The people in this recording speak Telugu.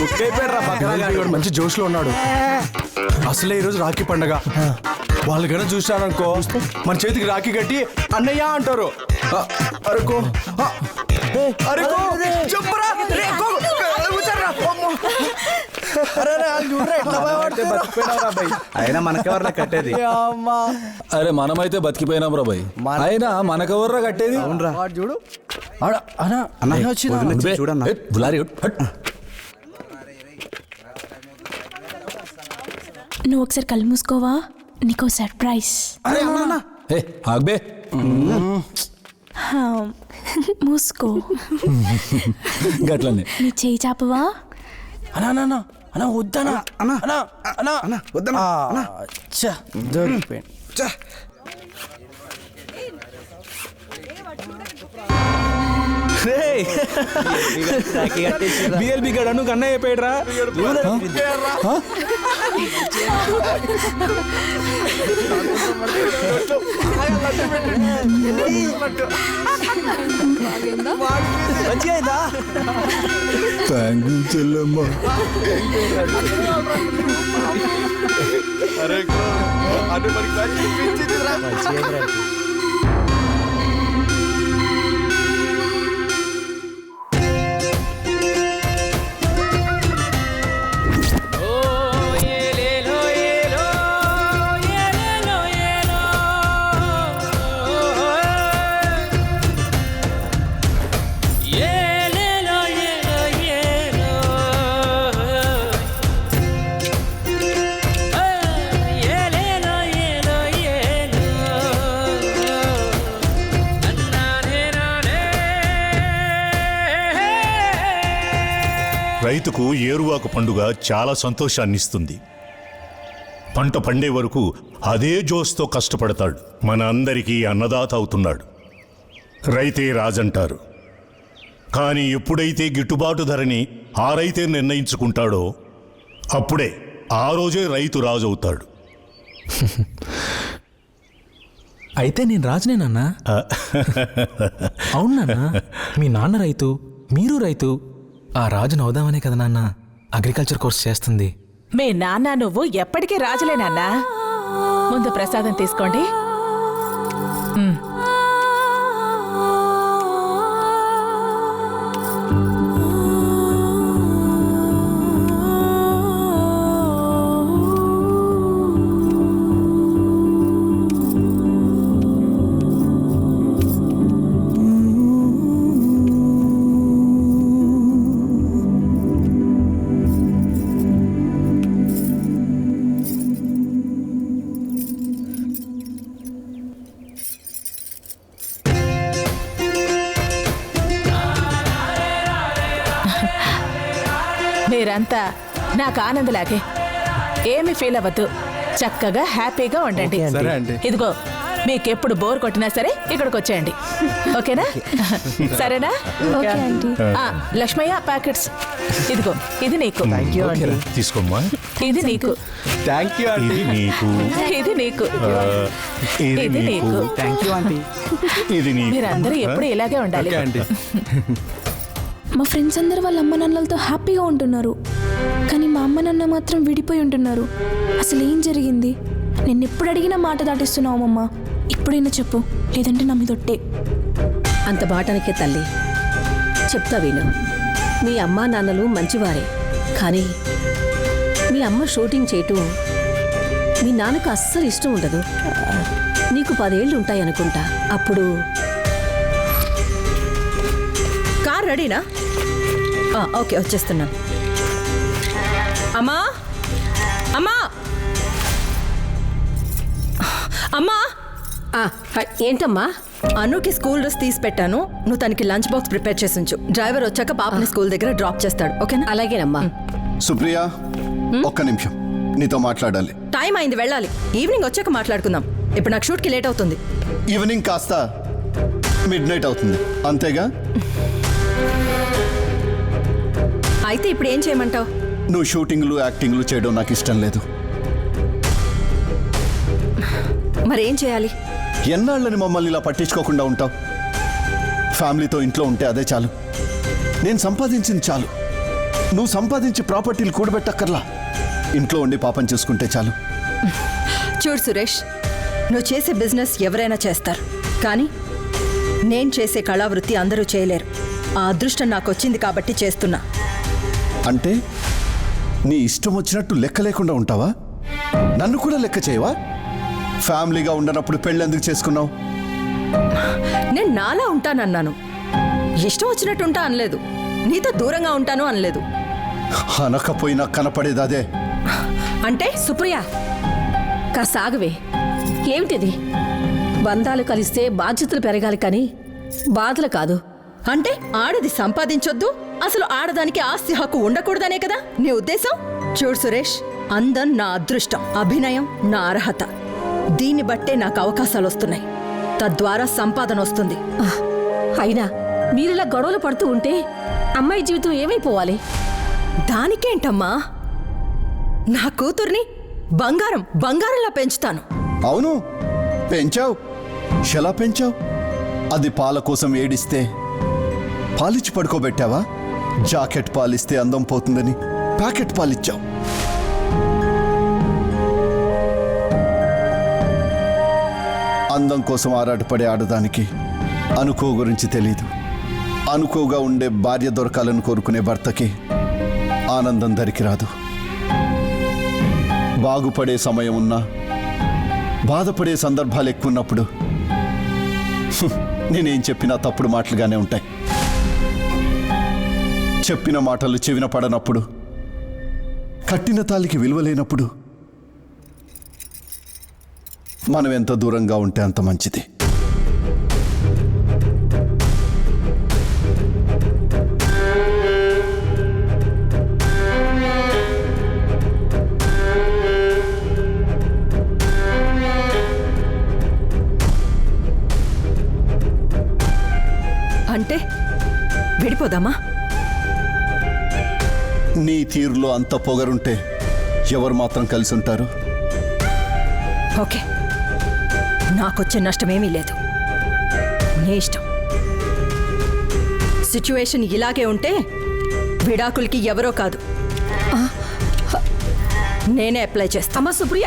బుక్ అయిపోయారా మంచి జోష్లో ఉన్నాడు అసలే ఈరోజు రాఖీ పండగ. వాళ్ళు కన్నా చూసారనుకో మన చేతికి రాఖీ కట్టి అన్నయ్య అంటారు. అరుకో. ఆ, అరుకో చెప్పురా. అయినా మనకెవర్లా కట్టేది. అరే మనమైతే బతికిపోయినాం రా భయ్ అయినా మనకెవర్రా కట్టేది? చూడు. చూడన్నా బులారి. నువ్వు ఒకసారి కళ్ళు మూసుకోవా? నీకో సర్ప్రైజ్ అరే, అన్నా, అన్నా. ఏ ఆగ్బే హా, మూసుకో. గట్లనే. నీ చేయి చాపవా? అన్నా, అన్నా, అన్నా. అన్నా, వద్దనా అన్నా. అన్నా, అన్నా. అన్నా, వద్దన్నా. ఆ, అన్నా. చ్చ, దొరికిపోయింది. చ్చ. బిఎల్బి గడ నువ్వు కన్నా అయిపోయాడురా మంచిగా అయిందా థ్యాంక్ యూ చెల్లమ్మ రైతుకు ఏరువాక పండుగ చాలా సంతోషాన్నిస్తుంది. పంట పండే వరకు అదే జోస్తో కష్టపడతాడు. మన అందరికీ అన్నదాత అవుతున్నాడు. రైతే రాజంటారు. కానీ ఎప్పుడైతే గిట్టుబాటు ధరని ఆ రైతే నిర్ణయించుకుంటాడో అప్పుడే ఆ రోజే రైతు రాజు అవుతాడు అయితే నేను రాజునేనన్నా అవునన్నా మీ నాన్న రైతు మీరు రైతు ఆ రాజును అవుదామనే కదా నాన్న. అగ్రికల్చర్ కోర్స్ చేస్తుంది. మీ నాన్న నువ్వు ఎప్పటికీ రాజులే నాన్న. ముందు ప్రసాదం తీసుకోండి. మీరంతా నాకు ఆనందలాగే. ఏమి ఫీల్ అవ్వద్దు. చక్కగా హ్యాపీగా ఉండండి. సరే అండి. ఇదిగో మీకెప్పుడు బోర్ కొట్టినా సరే ఇక్కడికి వచ్చేయండి ఓకేనా సరేనా? ఓకే ఆంటీ ఆ, లక్ష్మయ్య ప్యాకెట్స్. ఇదిగో ఇది నీకు. తీసుకోమ్మా. ఇది నీకు. థ్యాంక్ యూ ఇది నీకు. ఇది నీకు. ఆ, ఇది ఇది నీకు. నీకు. థ్యాంక్ యూ ఆంటీ ఇది నీకు. మీరందరూ ఎప్పుడు ఇలాగే ఉండాలి. ఓకే అండి. మా ఫ్రెండ్స్ అందరు వాళ్ళ అమ్మ నాన్నలతో హ్యాపీగా ఉంటున్నారు. కానీ మా అమ్మ నాన్న మాత్రం విడిపోయి ఉంటున్నారు. అసలు ఏం జరిగింది? నేను ఎప్పుడు అడిగినా మాట దాటిస్తున్నావు అమ్మమ్మ. ఇప్పుడైనా చెప్పు. లేదంటే నా మీద ఒట్టే. అంత మాటనికే తల్లి. చెప్తా విను. మీ అమ్మా నాన్నలు మంచివారే. కానీ మీ అమ్మ షూటింగ్ చేయటం మీ నాన్నకు అస్సలు ఇష్టం ఉండదు. నీకు పదేళ్ళు ఉంటాయనుకుంటా. అప్పుడు కార్ రెడీనా? ఓకే వచ్చేస్తున్నాను. అమ్మా! అమ్మా! అమ్మా! ఆ, ఏంటమ్మా? అనుకి స్కూల్ డ్రెస్ తీసి పెట్టాను. నువ్వు తనకి లంచ్ బాక్స్ ప్రిపేర్ చేసి ఉంచు. డ్రైవర్ వచ్చాక పాపని స్కూల్ దగ్గర డ్రాప్ చేస్తాడు. ఓకేనా? అలాగేనమ్మా. సుప్రియ ఒక్క నిమిషం. నీతో మాట్లాడాలి. టైం అయింది వెళ్ళాలి. ఈవినింగ్ వచ్చాక మాట్లాడుకుందాం. ఇప్పుడు నాకు షూట్కి లేట్ అవుతుంది. ఈవినింగ్ కాస్త మిడ్ నైట్ అవుతుంది. అంతేగా? అయితే ఇప్పుడు ఏం చేయమంటావు? నువ్వు షూటింగ్లు యాక్టింగ్లు చేయడం నాకు ఇష్టం లేదు. మరేం చేయాలి? ఎన్నాళ్ళని మమ్మల్ని ఇలా పట్టించుకోకుండా ఉంటావు? ఫ్యామిలీతో ఇంట్లో ఉంటే అదే చాలు. నేను సంపాదించింది చాలు. నువ్వు సంపాదించి ప్రాపర్టీలు కూడబెట్టక్కర్లా. ఇంట్లో ఉండి పాపం చూసుకుంటే చాలు. చూడు సురేష్ నువ్వు చేసే బిజినెస్ ఎవరైనా చేస్తారు. కానీ నేను చేసే కళావృత్తి అందరూ చేయలేరు. ఆ అదృష్టం నాకు వచ్చింది కాబట్టి చేస్తున్నా. అంటే నీ ఇష్టం వచ్చినట్టు లెక్క లేకుండా ఉంటావా? నన్ను కూడా లెక్క చేయవా? ఫ్యామిలీగా ఉండనప్పుడు పెళ్ళెందుకు చేసుకున్నావు? నేను నాలా ఉంటానన్నాను. ఇష్టం వచ్చినట్టు ఉంటా అనలేదు. నీతో దూరంగా ఉంటాను అనలేదు. అనకపోయినా కనపడేది అదే. అంటే సుప్రియ కాస్త ఆగవే ఏమిటిది? బంధాలు కలిస్తే బాధ్యతలు పెరగాలి కానీ బాధలు కాదు. అంటే ఆడది సంపాదించొద్దు అసలు ఆడదానికి ఆస్తి హక్కు ఉండకూడదనే కదా? నీ ఉద్దేశం? చూడు సురేష్ అందం నా అదృష్టం అభినయం నా అర్హత. దీన్ని బట్టే నాకు అవకాశాలు వస్తున్నాయి. తద్వారా సంపాదన వస్తుంది. ఆహ్, అయినా మీరిలా గొడవలు పడుతూ ఉంటే అమ్మాయి జీవితం ఏమైపోవాలి? దానికేంటమ్మా? నా కూతుర్ని బంగారం బంగారంలా పెంచుతాను. అవును పెంచావు. ఎలా పెంచావు. అది పాల కోసం ఏడిస్తే పాలిచ్చి పడుకోబెట్టావా? జాకెట్ పాలిస్తే అందం పోతుందని ప్యాకెట్ పాలిచ్చావు. అందం కోసం ఆరాటపడే ఆడదానికి అనుకో గురించి తెలీదు. అనుకోగా ఉండే భార్య దొరకాలని కోరుకునే భర్తకి ఆనందం దరికి రాదు. బాగుపడే సమయం ఉన్నా బాధపడే సందర్భాలు ఎక్కువ ఉన్నప్పుడు నేనేం చెప్పినా తప్పుడు మాటలుగానే ఉంటాయి. చెప్పిన మాటలు చెవిన పడనప్పుడు కట్టిన తాలికి విలువ లేనప్పుడు మనం ఎంత దూరంగా ఉంటే అంత మంచిది. అంటే విడిపోదామా? నీ తీరులో అంత పొగరుంటే ఎవరు మాత్రం కలిసి ఉంటారు ఓకే. నాకొచ్చే నష్టమేమీ లేదు. నీ ఇష్టం. సిచ్యువేషన్ ఇలాగే ఉంటే విడాకులకి ఎవరో కాదు. నేనే అప్లై చేస్తా. అమ్మ సుప్రియ